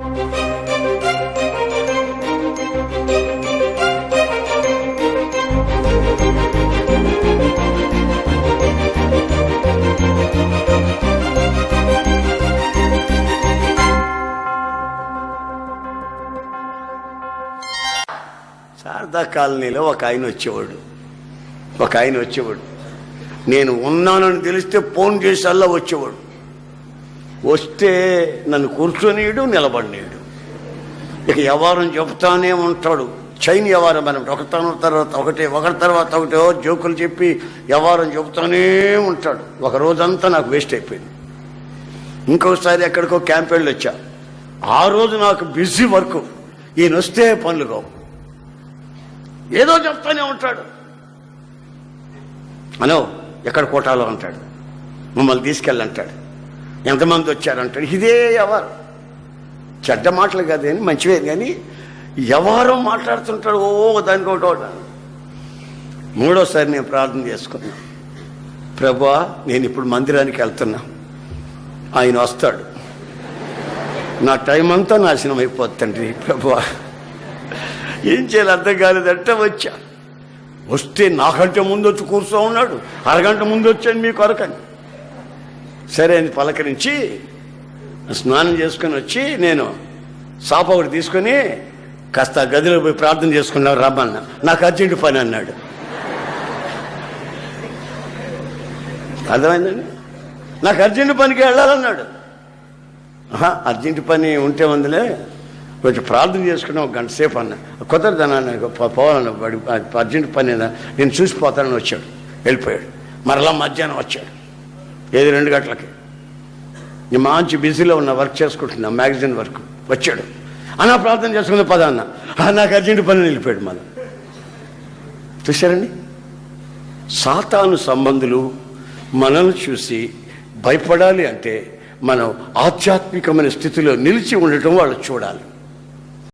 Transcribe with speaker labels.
Speaker 1: శారదా కాలనీలో ఒక ఆయన వచ్చేవాడు. ఒక ఆయన వచ్చేవాడు. నేను ఉన్నానని తెలిస్తే ఫోన్ చేసి అల్లా వచ్చేవాడు. వస్తే నన్ను కూర్చొనియడు నిలబడినీడు. ఇక వ్యవహారం చెప్తానే ఉంటాడు. చైన్ వ్యవహారం మనం ఒకతన తర్వాత ఒకటే ఒకటి తర్వాత ఒకటో జోకులు చెప్పి వ్యవహారం చెబుతానే ఉంటాడు. ఒక రోజంతా నాకు వేస్ట్ అయిపోయింది. ఇంకొకసారి ఎక్కడికో క్యాంప్ వెళ్ళి వచ్చా ఆ రోజు నాకు బిజీ వర్క్. ఈయన వస్తే పనులు కావు. ఏదో చెప్తానే ఉంటాడు. అనో ఎక్కడ కోటాలో అంటాడు మమ్మల్ని తీసుకెళ్ళంటాడు. ఎంతమంది వచ్చారంటాడు? ఇదే ఎవరు? చెడ్డ మాటలు కాదని మంచివే కానీ ఎవరో మాట్లాడుతుంటాడు? ఓ దానికి ఒకటో మూడోసారి నేను ప్రార్థన చేసుకున్నా. ప్రభా నేను ఇప్పుడు మందిరానికి వెళ్తున్నా. ఆయన వస్తాడు. నా టైం అంతా నాశనం అయిపోతుంది ప్రభా ఏం చేయాలి అర్థం కాలేదంటే వచ్చా. వస్తే నాకంటే ముందు వచ్చి కూర్చో ఉన్నాడు. అరగంట ముందు వచ్చాను మీ కొరకని. సరే అని పలకరించి స్నానం చేసుకొని వచ్చి నేను సాప ఒకటి తీసుకొని కాస్త గదిలో పోయి ప్రార్థన చేసుకున్నావు రమ్మన్న నాకు అర్జెంటు పని అన్నాడు. అర్థమైందండి? నాకు అర్జెంటు పనికి వెళ్ళాలన్నాడు. అర్జెంటు పని ఉంటే ఉందిలే. కొంచెం ప్రార్థన చేసుకుని ఒక గంట సేపు అన్న. కుదరదన్నా పోవాలన్న అర్జెంటు పని నేను చూసిపోతానని వచ్చాడు. వెళ్ళిపోయాడు. మరలా మధ్యాహ్నం వచ్చాడు. ఏది రెండు గంటలకి? నేను మంచి బిజీలో ఉన్న వర్క్ చేసుకుంటున్నా మ్యాగజైన్ వర్క్ వచ్చాడు. అన్న ప్రార్థన చేసుకున్న పద అన్న. నాకు అర్జెంట్ పని నిలిపాడు మన చూశారండి? సాతాను సంబంధులు మనల్ని చూసి భయపడాలి అంటే మనం ఆధ్యాత్మికమైన స్థితిలో నిలిచి ఉండటం వాళ్ళు చూడాలి.